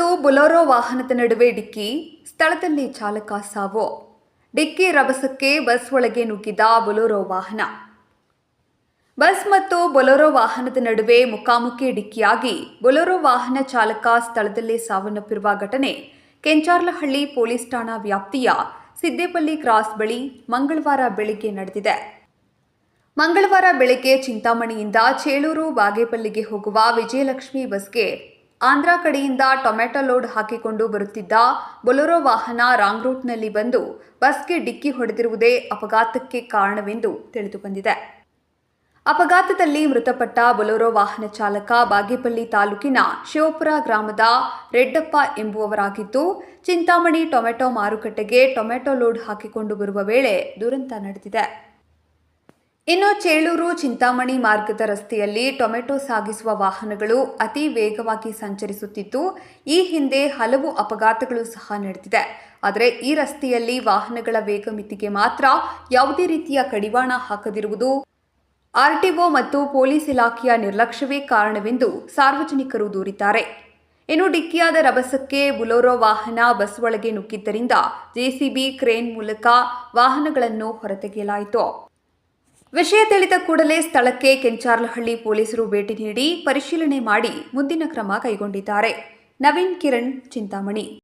ವಾಹನದ ನಡುವೆ ಡಿಕ್ಕಿ ಸ್ಥಳದಲ್ಲಿ ಚಾಲಕ ಸಾವು. ಡಿಕ್ಕಿ ರಭಸಕ್ಕೆ ಬಸ್ ಒಳಗೆ ನುಗ್ಗಿದ ಬೊಲೊರೋ ವಾಹನ. ಬಸ್ ಮತ್ತು ಬೊಲೊರೋ ವಾಹನದ ನಡುವೆ ಮುಖಾಮುಖಿ ಡಿಕ್ಕಿಯಾಗಿ ಬೊಲೊರೋ ವಾಹನ ಚಾಲಕ ಸ್ಥಳದಲ್ಲೇ ಸಾವನ್ನಪ್ಪಿರುವ ಘಟನೆ ಕೆಂಚಾರ್ಲಹಳ್ಳಿ ಪೊಲೀಸ್ ಠಾಣಾ ವ್ಯಾಪ್ತಿಯ ಸಿದ್ದೇಪಲ್ಲಿ ಕ್ರಾಸ್ ಬಳಿ ಮಂಗಳವಾರ ಬೆಳಿಗ್ಗೆ ನಡೆದಿದೆ. ಮಂಗಳವಾರ ಬೆಳಗ್ಗೆ ಚಿಂತಾಮಣಿಯಿಂದ ಚೇಳೂರು ಬಾಗೇಪಲ್ಲಿಗೆ ಹೋಗುವ ವಿಜಯಲಕ್ಷ್ಮಿ ಬಸ್ಗೆ ಆಂಧ್ರ ಕಡೆಯಿಂದ ಟೊಮೆಟೊ ಲೋಡ್ ಹಾಕಿಕೊಂಡು ಬರುತ್ತಿದ್ದ ಬೊಲೊರೋ ವಾಹನ ರಾಂಗ್ ರೂಟ್ನಲ್ಲಿ ಬಂದು ಬಸ್ಗೆ ಡಿಕ್ಕಿ ಹೊಡೆದಿರುವುದೇ ಅಪಘಾತಕ್ಕೆ ಕಾರಣವೆಂದು ತಿಳಿದುಬಂದಿದೆ. ಅಪಘಾತದಲ್ಲಿ ಮೃತಪಟ್ಟ ಬೊಲೊರೋ ವಾಹನ ಚಾಲಕ ಬಾಗೇಪಲ್ಲಿ ತಾಲೂಕಿನ ಶಿವಪುರ ಗ್ರಾಮದ ರೆಡ್ಡಪ್ಪ ಎಂಬುವವರಾಗಿದ್ದು, ಚಿಂತಾಮಣಿ ಟೊಮೆಟೊ ಮಾರುಕಟ್ಟೆಗೆ ಟೊಮೆಟೊ ಲೋಡ್ ಹಾಕಿಕೊಂಡು ಬರುವ ವೇಳೆ ದುರಂತ ನಡೆದಿದೆ. ಇನ್ನು ಚೇಳೂರು, ಚಿಂತಾಮಣಿ ಮಾರ್ಗದ ರಸ್ತೆಯಲ್ಲಿ ಟೊಮೆಟೊ ಸಾಗಿಸುವ ವಾಹನಗಳು ಅತಿ ವೇಗವಾಗಿ ಸಂಚರಿಸುತ್ತಿದ್ದು, ಈ ಹಿಂದೆ ಹಲವು ಅಪಘಾತಗಳು ಸಹ ನಡೆದಿದೆ. ಆದರೆ ಈ ರಸ್ತೆಯಲ್ಲಿ ವಾಹನಗಳ ವೇಗ ಮಿತಿಗೆ ಮಾತ್ರ ಯಾವುದೇ ರೀತಿಯ ಕಡಿವಾಣ ಹಾಕದಿರುವುದು ಆರ್ಟಿಒ ಮತ್ತು ಪೊಲೀಸ್ ಇಲಾಖೆಯ ನಿರ್ಲಕ್ಷ್ಯವೇ ಕಾರಣವೆಂದು ಸಾರ್ವಜನಿಕರು ದೂರಿದ್ದಾರೆ. ಇನ್ನು ಡಿಕ್ಕಿಯಾದ ರಭಸಕ್ಕೆ ಬುಲೋರೋ ವಾಹನ ಬಸ್ ಒಳಗೆ ನುಗ್ಗಿದ್ದರಿಂದ ಜೆಸಿಬಿ ಕ್ರೇನ್ ಮೂಲಕ ವಾಹನಗಳನ್ನು ಹೊರತೆಗೆಯಲಾಯಿತು. ವಿಷಯ ತಿಳಿದ ಕೂಡಲೇ ಸ್ಥಳಕ್ಕೆ ಕೆಂಚಾರ್ಲಹಳ್ಳಿ ಪೊಲೀಸರು ಭೇಟಿ ನೀಡಿ ಪರಿಶೀಲನೆ ಮಾಡಿ ಮುಂದಿನ ಕ್ರಮ ಕೈಗೊಂಡಿದ್ದಾರೆ. ನವೀನ್ ಕಿರಣ್ ಚಿಂತಾಮಣಿ.